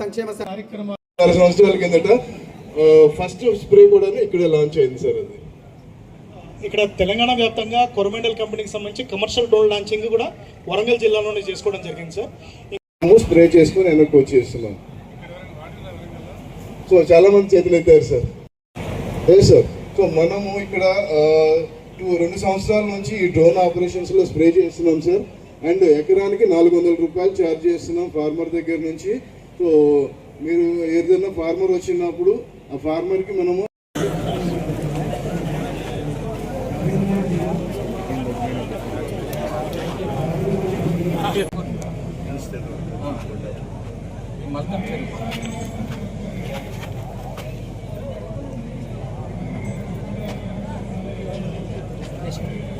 సంక్షేమ కార్యక్రమాలు ఆరు సంవత్సరాల కిందట ఫస్ట్ స్ప్రే కూడా ఇక్కడే లాంచ్ అయింది సార్ అది. ఇక్కడ తెలంగాణ వ్యాప్తంగా కొరమండల్ కంపెనీకి సంబంధించి కమర్షియల్ డోర్ లాంచింగ్ కూడా వరంగల్ జిల్లాలోనే చేసుకోవడం జరిగింది సార్. స్ప్రే చేసుకుని వెనక్కి వచ్చేస్తున్నాం. సో చాలా మంది చేతులు ఎత్తారు సార్. ఏ సార్? సో మనము ఇక్కడ టూ రెండు సంవత్సరాల నుంచి ఈ డ్రోన్ ఆపరేషన్స్లో స్ప్రే చేస్తున్నాం సార్. అండ్ ఎకరానికి నాలుగు వందల రూపాయలు ఛార్జ్ చేస్తున్నాం ఫార్మర్ దగ్గర నుంచి. సో మీరు ఏదైనా ఫార్మర్ వచ్చినప్పుడు ఆ ఫార్మర్కి మనము Thank మనము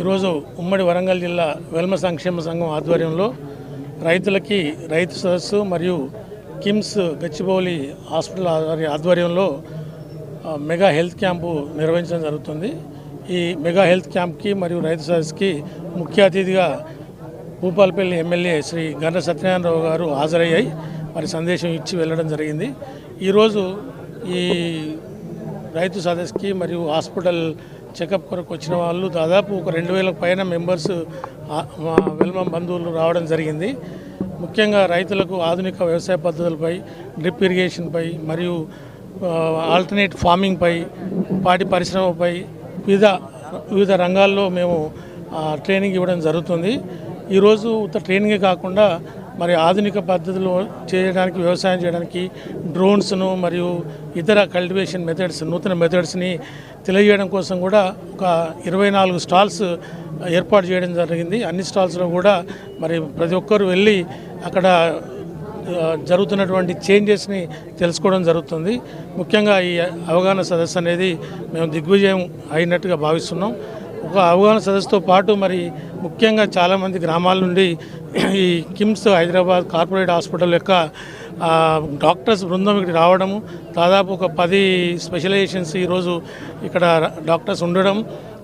ఈరోజు ఉమ్మడి వరంగల్ జిల్లా వెల్మ సంక్షేమ సంఘం ఆధ్వర్యంలో రైతులకి రైతు సదస్సు మరియు కిమ్స్ గచ్చిబౌలి హాస్పిటల్ ఆధ్వర్యంలో మెగా హెల్త్ క్యాంపు నిర్వహించడం జరుగుతుంది. ఈ మెగా హెల్త్ క్యాంప్కి మరియు రైతు సదస్సుకి ముఖ్య అతిథిగా భూపాలపల్లి ఎమ్మెల్యే శ్రీ గండ్ర సత్యనారాయణరావు గారు హాజరయ్యాయి. మరి సందేశం ఇచ్చి వెళ్ళడం జరిగింది. ఈరోజు ఈ రైతు సదస్సుకి మరియు హాస్పిటల్ చెకప్ కొరకు వచ్చిన వాళ్ళు దాదాపు ఒక రెండు వేల పైన మెంబర్స్ వెల్మం బంధువులు రావడం జరిగింది. ముఖ్యంగా రైతులకు ఆధునిక వ్యవసాయ పద్ధతులపై డ్రిప్ ఇరిగేషన్పై మరియు ఆల్టర్నేట్ ఫార్మింగ్పై పాడి పరిశ్రమపై వివిధ వివిధ రంగాల్లో మేము ట్రైనింగ్ ఇవ్వడం జరుగుతుంది. ఈరోజు ఉత్త ట్రైనింగే కాకుండా మరి ఆధునిక పద్ధతిలో చేయడానికి వ్యవసాయం చేయడానికి డ్రోన్స్ను మరియు ఇతర కల్టివేషన్ మెథడ్స్ నూతన మెథడ్స్ని తెలియజేయడం కోసం కూడా ఒక ఇరవై నాలుగు స్టాల్స్ ఏర్పాటు చేయడం జరిగింది. అన్ని స్టాల్స్లో కూడా మరి ప్రతి ఒక్కరు వెళ్ళి అక్కడ జరుగుతున్నటువంటి చేంజెస్ని తెలుసుకోవడం జరుగుతుంది. ముఖ్యంగా ఈ అవగాహన సదస్సు అనేది మేము దిగ్విజయం అయినట్టుగా భావిస్తున్నాం. ఒక అవగాహన సదస్సుతో పాటు మరి ముఖ్యంగా చాలామంది గ్రామాల నుండి ఈ కిమ్స్ హైదరాబాద్ కార్పొరేట్ హాస్పిటల్ యొక్క డాక్టర్స్ బృందం ఇక్కడ రావడము దాదాపు ఒక పది స్పెషలైజేషన్స్ ఈరోజు ఇక్కడ డాక్టర్స్ ఉండడం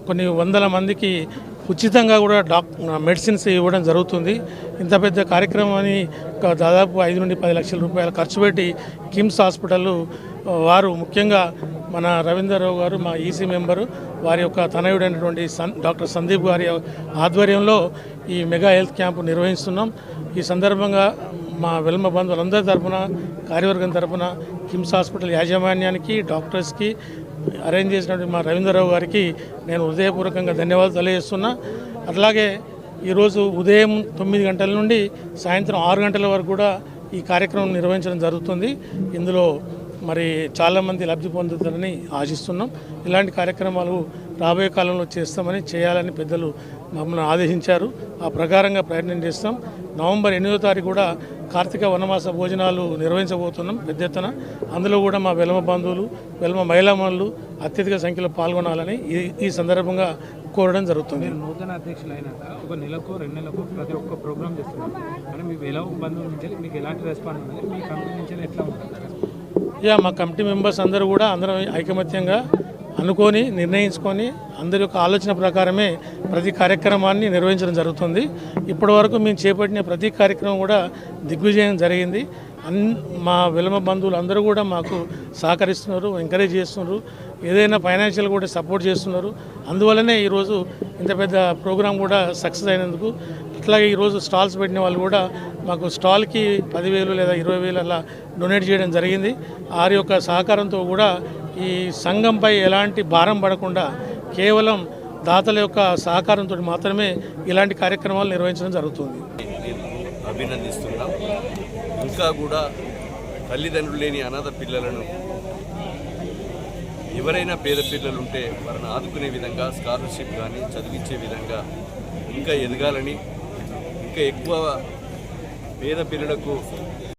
కొన్ని వందల మందికి ఉచితంగా కూడా డాక్ మెడిసిన్స్ ఇవ్వడం జరుగుతుంది. ఇంత పెద్ద కార్యక్రమాన్ని దాదాపు ఐదు నుండి పది లక్షల రూపాయలు ఖర్చు పెట్టి కిమ్స్ హాస్పిటల్ వారు ముఖ్యంగా మన రవీంద్రరావు గారు మా ఈసీ మెంబరు వారి యొక్క తనయుడైనటువంటి సన్ డాక్టర్ సందీప్ గారి ఆధ్వర్యంలో ఈ మెగా హెల్త్ క్యాంపు నిర్వహిస్తున్నాం. ఈ సందర్భంగా మా వెల్మ బంధువులందరి తరఫున కార్యవర్గం తరఫున కిమ్స్ హాస్పిటల్ యాజమాన్యానికి డాక్టర్స్కి అరేంజ్ చేసినటువంటి మా రవీంద్రరావు గారికి నేను హృదయపూర్వకంగా ధన్యవాదాలు తెలియజేస్తున్నా. అట్లాగే ఈరోజు ఉదయం తొమ్మిది గంటల నుండి సాయంత్రం ఆరు గంటల వరకు కూడా ఈ కార్యక్రమం నిర్వహించడం జరుగుతుంది. ఇందులో మరి చాలామంది లబ్ధి పొందుతారని ఆశిస్తున్నాం. ఇలాంటి కార్యక్రమాలు రాబోయే కాలంలో చేస్తామని చేయాలని పెద్దలు మమ్మల్ని ఆదేశించారు. ఆ ప్రకారంగా ప్రయత్నం చేస్తాం. నవంబర్ ఎనిమిదో తారీఖు కూడా కార్తీక వనమాస భోజనాలు నిర్వహించబోతున్నాం పెద్ద ఎత్తున. అందులో కూడా మా వెలమ బంధువులు వెలమ మహిళామణులు అత్యధిక సంఖ్యలో పాల్గొనాలని ఈ ఈ సందర్భంగా కోరడం జరుగుతుంది. నూతన అధ్యక్షులు అయినాక ఒక నెలకు రెండు నెలలకు ప్రతి ఒక్క ప్రోగ్రామ్ చేస్తున్నారు. కానీ మీ వెలమ బంధువుల నుంచి మీకు ఎలాంటి రెస్పాన్స్ ఉంది? మీ కంపెనీ నుంచి ఎట్లా ఉంటుంది యా మా కమిటీ మెంబర్స్ అందరూ కూడా అందరం ఐకమత్యంగా అనుకొని నిర్ణయించుకొని అందరి యొక్క ఆలోచన ప్రకారమే ప్రతి కార్యక్రమాన్ని నిర్వహించడం జరుగుతుంది. ఇప్పటి వరకు మేము చేపట్టిన ప్రతి కార్యక్రమం కూడా దిగ్విజయం జరిగింది. అన్ మా విలమ బంధువులు అందరూ కూడా మాకు సహకరిస్తున్నారు ఎంకరేజ్ చేస్తున్నారు. ఏదైనా ఫైనాన్షియల్ కూడా సపోర్ట్ చేస్తున్నారు. అందువల్లనే ఈరోజు ఇంత పెద్ద ప్రోగ్రాం కూడా సక్సెస్ అయినందుకు అట్లాగే ఈరోజు స్టాల్స్ పెట్టిన వాళ్ళు కూడా మాకు స్టాల్కి పదివేలు లేదా ఇరవై వేలు అలా డొనేట్ చేయడం జరిగింది. వారి యొక్క సహకారంతో కూడా ఈ సంఘంపై ఎలాంటి భారం పడకుండా కేవలం దాతల యొక్క సహకారంతో మాత్రమే ఇలాంటి కార్యక్రమాలు నిర్వహించడం జరుగుతుంది. అభినందిస్తున్నాం. ఇంకా కూడా తల్లిదండ్రులు లేని అనాథ పిల్లలను ఎవరైనా పేద పిల్లలు ఉంటే వారిని ఆదుకునే విధంగా స్కాలర్షిప్ కానీ చదివించే విధంగా ఇంకా ఎదగాలని ఇంకా ఎక్కువ పేద పిల్లలకు